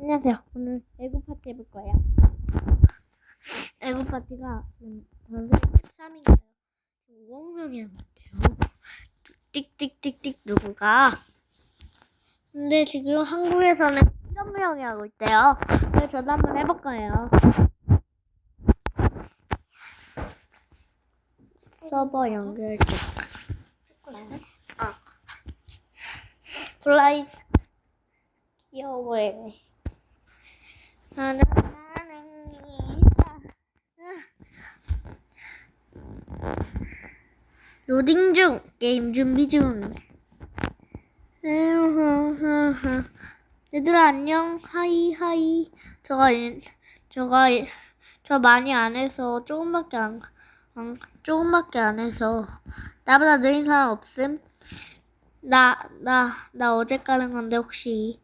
안녕하세요. 오늘 애국 파티 해볼 거예요. 애국 파티가 지금 전세 13인가요? 5명이 안 돼요. 띡띡띡띡 누구가? 근데 지금 한국에서는 1명이 하고 있대요. 그래서 저도 한번 해볼 거예요. 서버 연결 중. 아. 플라이 귀여워해. 로딩 중. 게임 준비 중. 얘들아 안녕. 하이 하이. 저가 이- 저가 이- 저 많이 안 해서 조금밖에 안, 안 조금밖에 안 해서 나보다 느린 사람 없음? 나 나 나 어제 깔은 건데 혹시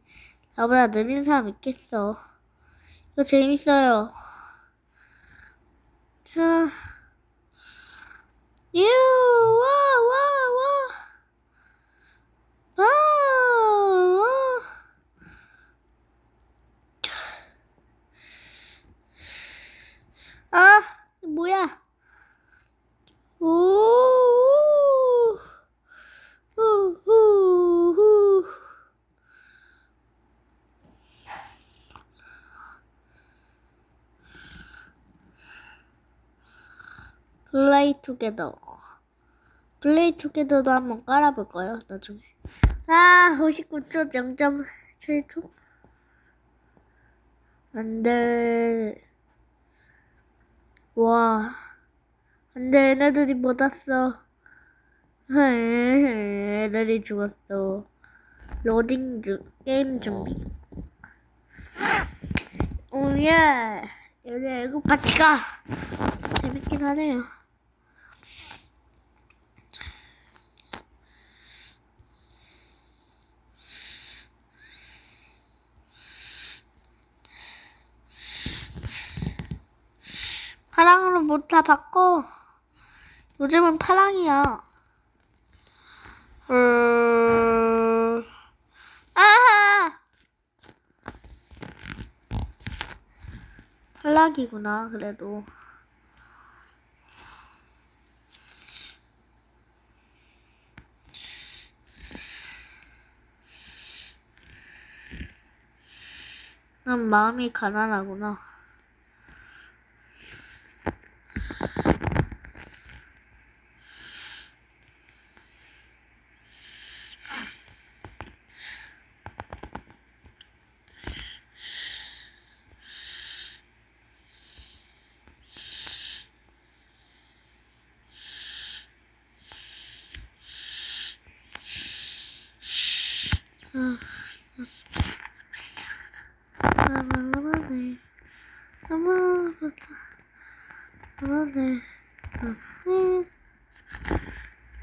나보다 느린 사람 있겠어 이거 재밌어요. 자, 유, 와, 와, 와. 아, 와. 아, 이거 뭐야? 오, 후, 후, 후. 플레이 투게더. 플레이 투게더도 한번 깔아볼 거예요, 나중에. 아, 59초 0.7초? 안 돼. 와. 안 돼, 얘네들이 못 왔어. 얘네들이 죽었어. 로딩 중, 게임 준비. 오예. 여기 애국 파티가 재밌긴 하네요. 파랑으로 못 다 바꿔. 요즘은 파랑이야. 음... 아하! 탈락이구나, 그래도. 난 마음이 가난하구나. 아, 나만나만해 나만나만해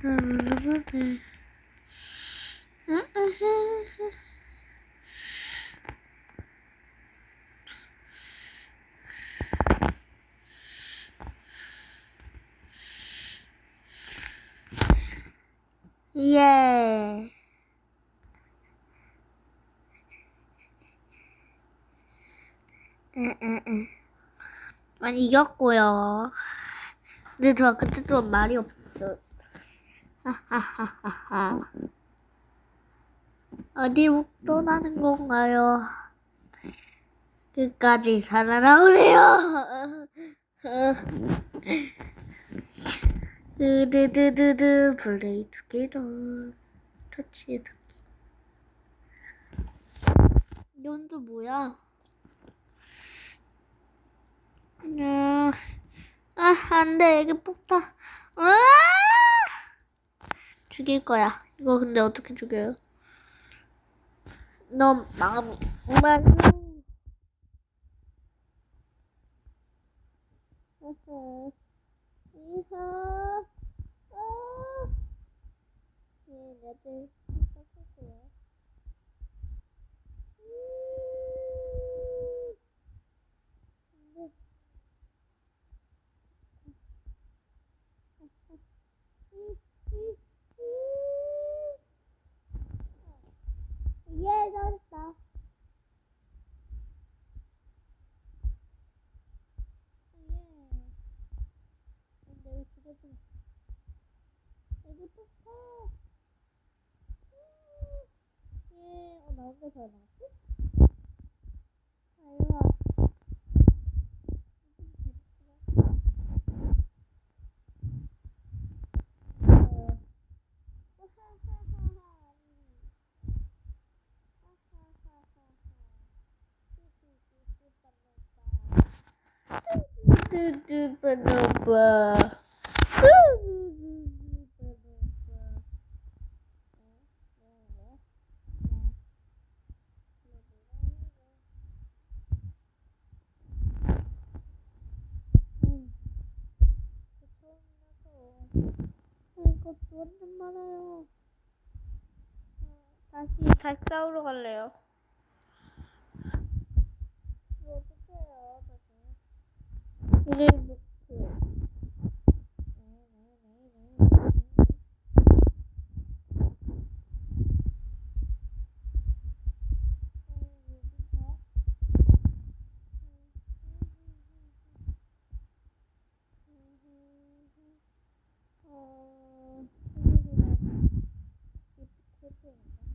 나만나만해 예. 응응응. 많이 이겼고요. 근데 저 그때 또 말이 없어. 하하하하하. 어디로 떠나는 건가요? 끝까지 살아나오세요. 드드드드드 플레이 투게더 터치해 이건 또 뭐야? 음, 아, 안 돼. 이게 폭탄. 아! 죽일 거야. 이거 근데 어떻게 죽여요? 너 마음이 정말. 이사. 아. 네, 내들 섞었어요. 음. 예, 잘했다. 좋다. 예, 어, 나 혼자 잘나왔지? 아, 일로 와. 어. 뚜뚜뚜뚜뚜뚜뚜. 이거 완전 많아요. 다시 다시 싸우러 갈래요. 이거 어떻게 해요, 다시? 이제 놓고. 어, 네. 그렇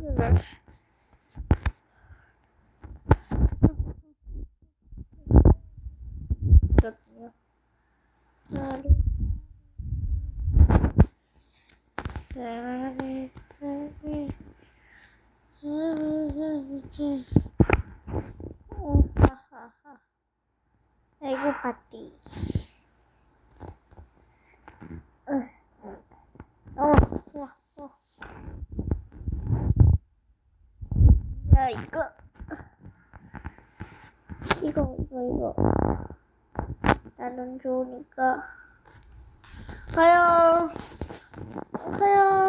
군요. 하루, 쌀이, 쌀이, 쌀이, 오, 하하하. 에고 파티. 어, 와, 와. 야, 이거. 이거, 이거, 이거. 나는 좋으니까. 가요. 가요.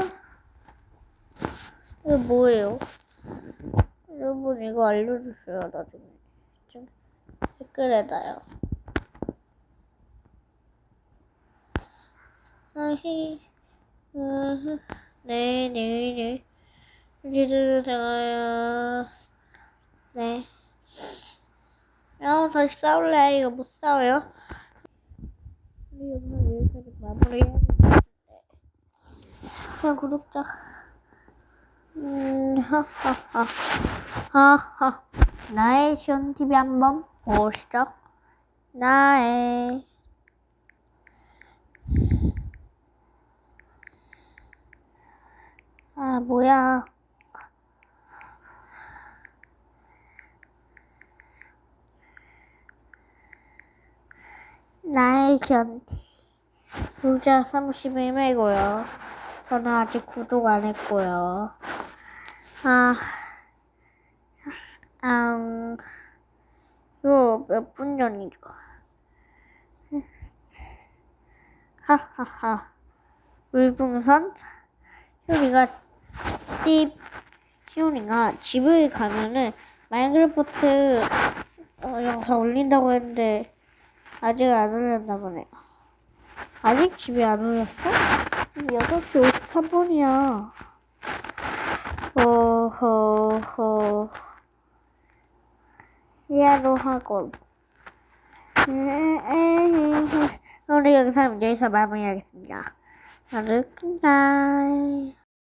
이거 뭐예요? 여러분, 이거 알려주세요, 나중에. 좀 댓글에다요. 아히, 으흐, 네, 네, 네. 이제도 제가요. 네. 야, 다시 싸울래. 이거 못 싸워요. 우리 영상 여기까지 마무리해야겠는데. 그냥 구독자. 음, 하하하. 하하. 나의 시온 TV 한번 보시죠. 나의. 아, 뭐야. 나의 전 구독자 31명이고요. 저는 아직 구독 안 했고요. 아, 음, 이거 몇 분 전이죠? 하하하. 물풍선? 시온이가, 띠, 시온이가 집을 가면은 마인크래프트 어, 영상 올린다고 했는데, 아직 안 올렸나 보네요. 아직 집에 안 올렸어? 6시 53분이야. 호호호. 야로 학원. 오늘 영상 여기서 마무리하겠습니다. 다들 굿나잇.